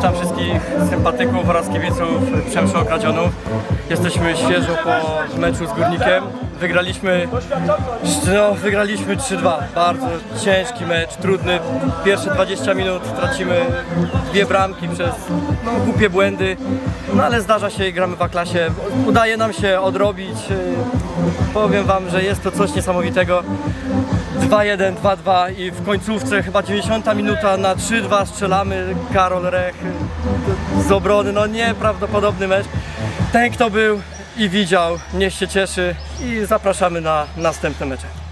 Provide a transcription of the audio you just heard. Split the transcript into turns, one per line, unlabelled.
witam wszystkich sympatyków oraz kibiców Przemszy Okradzionów. Jesteśmy świeżo po meczu z Górnikiem. Wygraliśmy, no, wygraliśmy 3-2. Bardzo ciężki mecz, trudny. Pierwsze 20 minut tracimy dwie bramki przez no, głupie błędy, no ale zdarza się i gramy w klasie. Udaje nam się odrobić. Powiem Wam, że jest to coś niesamowitego. 2-1, 2-2 i w końcówce chyba 90 minuta na 3-2 strzelamy Karol Rech z obrony, no nieprawdopodobny mecz. Ten kto był i widział, niech się cieszy i zapraszamy na następne mecze.